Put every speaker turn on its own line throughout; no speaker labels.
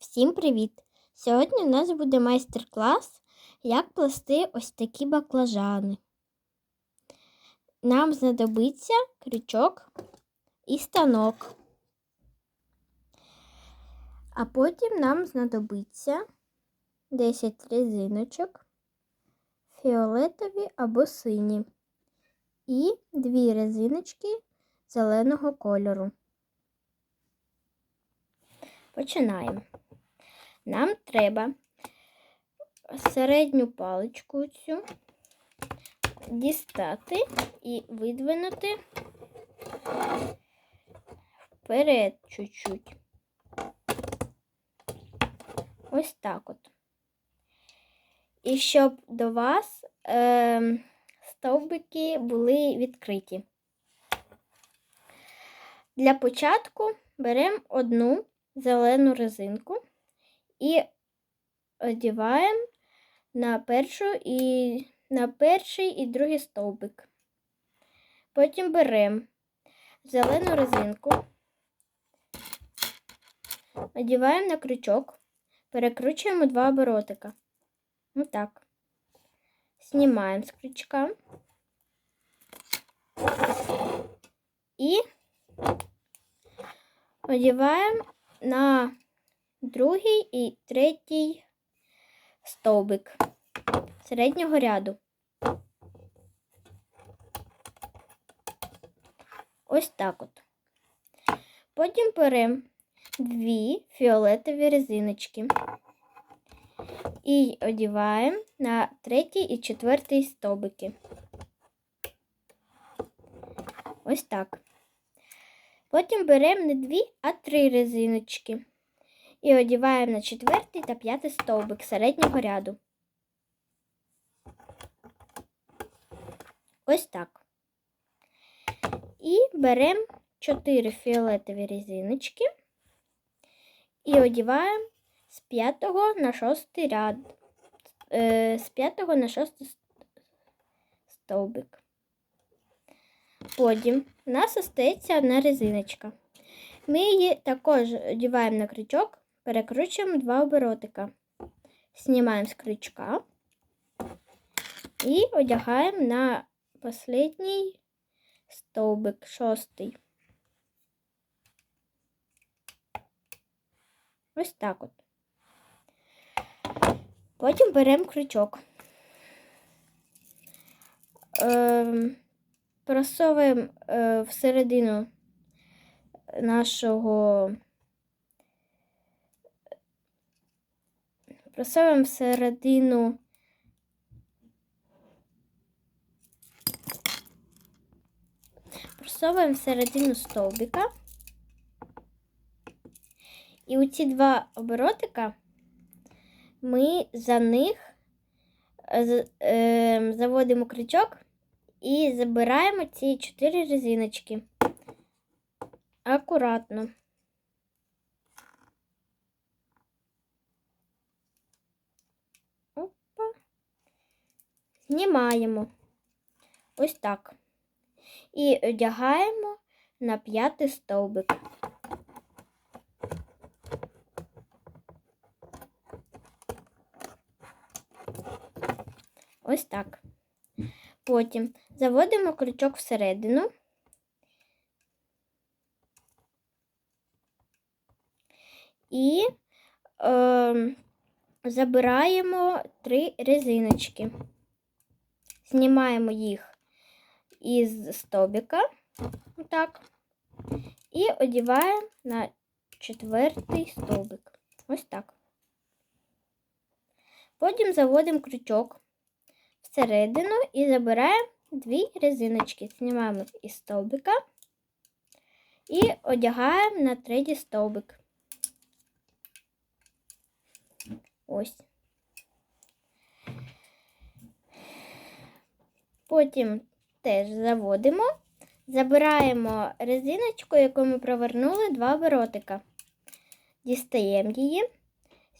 Всім привіт! Сьогодні у нас буде майстер-клас, як плести ось такі баклажани. Нам знадобиться крючок і станок. А потім нам знадобиться 10 резиночок, фіолетові або сині, і 2 резиночки зеленого кольору. Починаємо. Нам треба середню паличку цю дістати і видвинути вперед чуть-чуть. Ось так от. І щоб до вас е, стовбики були відкриті. Для початку беремо одну зелену резинку і одіваємо на першу і на перший і другий стовбик. Потім беремо зелену резинку, одіваємо на крючок, перекручуємо два оборотика. Отак. Знімаємо з крючка і одіваємо на другий і третій стовбик середнього ряду. Ось так от. Потім беремо дві фіолетові резиночки і одіваємо на третій і четвертий стовбики. Ось так. Потім беремо не дві, а три резиночки і одіваємо на четвертий та п'ятий стовбик середнього ряду. Ось так. І беремо 4 фіолетові резиночки і одіваємо з 5 на 6 ряд, е, з 5 на 6 стовбик. Потім у нас остається одна резиночка. Ми її також одіваємо на крючок, перекручуємо два оборотика, знімаємо з крючка і одягаємо на останній стовбик, шостий. Ось так от. Потім беремо крючок. Ем, просовуємо е, всередину нашого просовуємо всередину просовуємо всередину стовбика. І у ці два оборотика ми за них е, е, заводимо крючок і забираємо ці чотири резиночки. Акуратно. Знімаємо. Ось так. І одягаємо на п'ятий стовбик. Ось так. Потім заводимо крючок всередину. І е, забираємо три резиночки. Знімаємо їх із стовбика, отак, і одіваємо на четвертий стовбик. Ось так. Потім заводимо крючок всередину і забираємо дві резиночки. Знімаємо із стовбика і одягаємо на третій стовбик. Ось. Потім теж заводимо, забираємо резиночку, яку ми провернули два оборотика. Дістаємо її,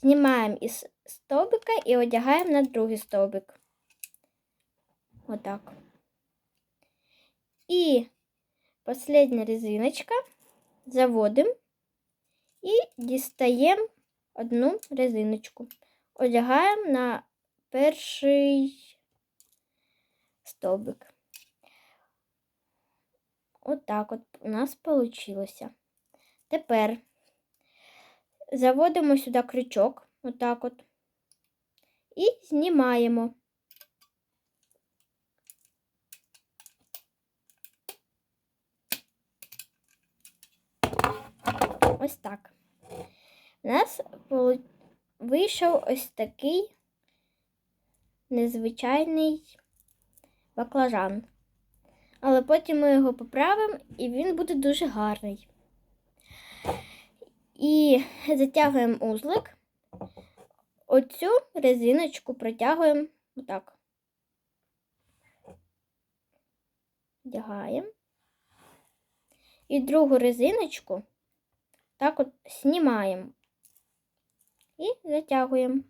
знімаємо із стовбика і одягаємо на другий стовбик. Отак. І остання резиночка заводимо і дістаємо одну резиночку. Одягаємо на перший стовбик. Отак от у нас вийшло. Тепер заводимо сюди крючок, отак от, і знімаємо. Ось так. У нас вийшов ось такий незвичайний баклажан. Але потім ми його поправимо і він буде дуже гарний. І затягуємо узлик. Оцю резиночку протягуємо отак. Вдягаємо. І другу резиночку так от знімаємо і затягуємо.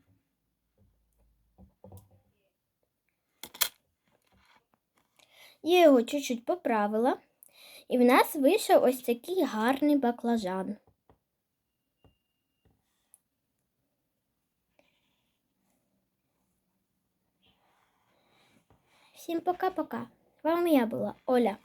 Я його чуть-чуть поправила, і в нас вийшов ось такий гарний баклажан. Всім пока-пока. Вам я була Оля.